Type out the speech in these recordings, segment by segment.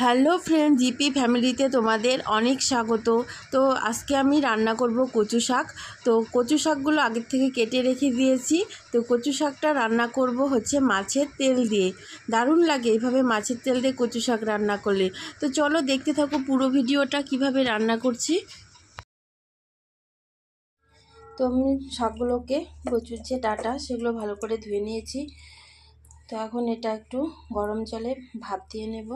Hello friend, GP ফ্যামিলিতে তোমাদের অনেক স্বাগত। তো আজকে আমি রান্না করব কচু শাক। তো কচু শাকগুলো আগের থেকে কেটে রেখে দিয়েছি। তো কচু শাকটা রান্না করব হচ্ছে মাছের তেল দিয়ে। দারুণ লাগে এইভাবে মাছের তেল দিয়ে কচু শাক রান্না করলে। তো চলো দেখতে থাকো পুরো ভিডিওটা কীভাবে রান্না করছি। তো আমি শাকগুলোকে কচুর যে ডাটা সেগুলো ভালো করে ধুয়ে নিয়েছি। তো এখন এটা একটু গরম জলে ভাপ দিয়ে নেব।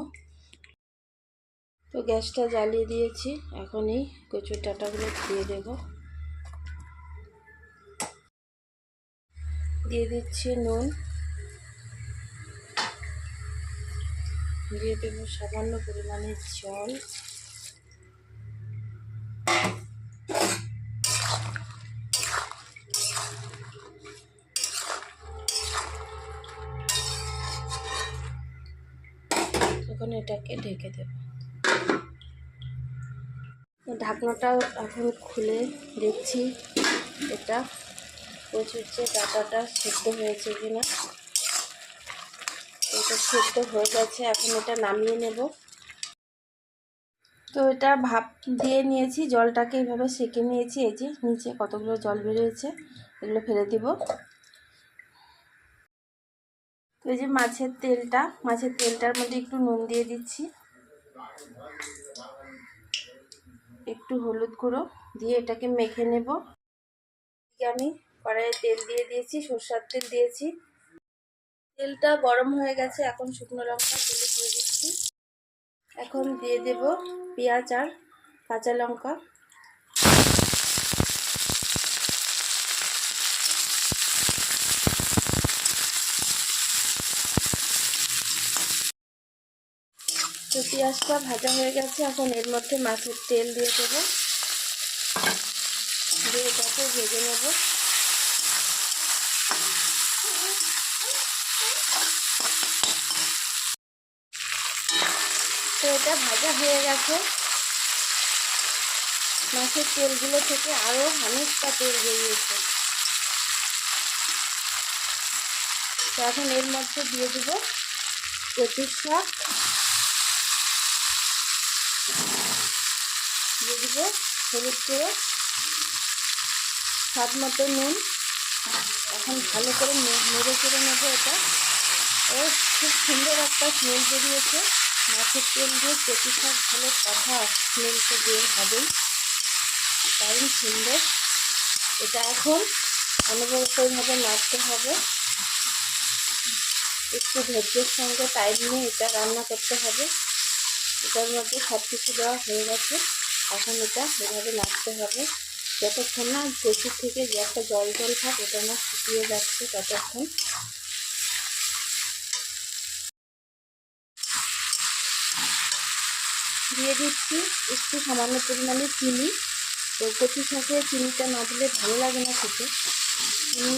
তো গ্যাসটা জ্বালিয়ে দিয়েছি। এখন এই কচুর ডাটাগুলো দিয়ে দেব। দিয়ে দিচ্ছি নুন। দিয়ে দেবো সামান্য পরিমাণে জল। এখন এটাকে ঢেকে দেব। ঢাকনাটা এখন খুলে দেখছি এটা প্রচুর যে ডাটাটা সেদ্ধ হয়েছে কিনা। এটা সেদ্ধ হয়ে গেছে, এখন এটা নামিয়ে নেব। তো এটা ভাপ দিয়ে নিয়েছি, জলটাকে এইভাবে সেঁকে নিয়েছি, এই যে নিচে কতগুলো জল বেরিয়েছে এগুলো ফেলে দিব। তো এই যে মাছের তেলটা, মাছের তেলটার মধ্যে একটু নুন দিয়ে দিচ্ছি। একটু হলুদ গুঁড়ো দিয়ে এটাকে মেখে নেব। আমি কড়াইয়ে তেল দিয়ে দিয়েছি, সরষার তেল দিয়েছি। তেলটা গরম হয়ে গেছে, এখন শুকনো লঙ্কা তেলে দিয়ে দিচ্ছি। এখন দিয়ে দেব পেঁয়াজ আর কাঁচা লঙ্কা। তো পেঁয়াজটা ভাজা হয়ে গেছে। এখন এর মধ্যে মাছের তেল দিয়ে দেবো। দিয়ে এটাকে ভেজে নেব। তো এটা ভাজা হয়ে গেছে। মাছের তেলগুলো থেকে আরও অনেকটা তেল বেরিয়েছে। তো এখন এর মধ্যে দিয়ে দেবো কচুর শাক। দিয়ে দিব হলুদ গুঁড়ো, স্বাদ মতো নুন। এখন ভালো করে নেড়ে নেব এটা। ও খুব সুন্দর একটা স্মেল বেরিয়েছে। মাছের তেল দিয়ে ভালো কথা স্মেলটা বের হবেই। দারুণ সুন্দর। এটা এখন অনবরতভাবে নাড়তে হবে। একটু ধৈর্যের সঙ্গে টাইম নিয়ে এটা রান্না করতে হবে। এটার মধ্যে সব কিছু দেওয়া হয়ে গেছে। এখন এটা এভাবে নাড়তে হবে। যতক্ষণ না কচুর থেকে যে একটা জল জল ভাব ওটা না শুকিয়ে যাচ্ছে, ততক্ষণ। দিয়ে দিচ্ছি একটু সামান্য পরিমাণে চিনি। তো কচু শাকে চিনিটা না দিলে ভালো লাগে না খেতে। চিনি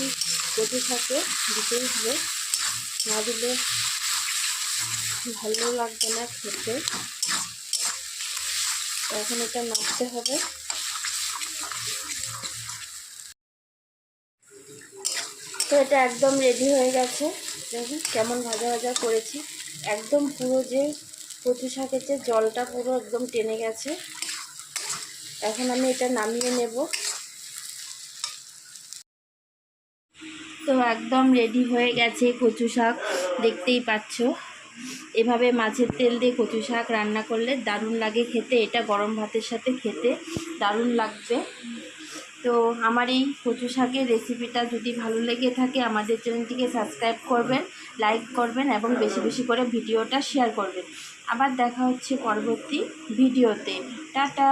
কচু শাকে দিতেই হবে। না দিলে ভালো লাগবে না খেতে। এখন এটা নাড়তে হবে। তো এটা একদম রেডি হয়ে গেছে। দেখুন কেমন ভাজা ভাজা করেছি। একদম পুরো যে কচু শাকের যে জলটা পুরো একদম টেনে গেছে। এখন আমি এটা নামিয়ে নেব। তো একদম রেডি হয়ে গেছে কচু শাক। দেখতেই পাচ্ছ। এভাবে মাছের তেল দিয়ে কচু শাক রান্না করলে দারুণ লাগে খেতে। এটা গরম ভাতের সাথে খেতে দারুণ লাগবে। তো আমার এই কচু শাকের রেসিপিটা যদি ভালো লেগে থাকে, আমাদের চ্যানেলটিকে সাবস্ক্রাইব করবেন, লাইক করবেন এবং বেশি বেশি করে ভিডিওটা শেয়ার করবেন। আবার দেখা হচ্ছে পরবর্তী ভিডিওতে। টাটা!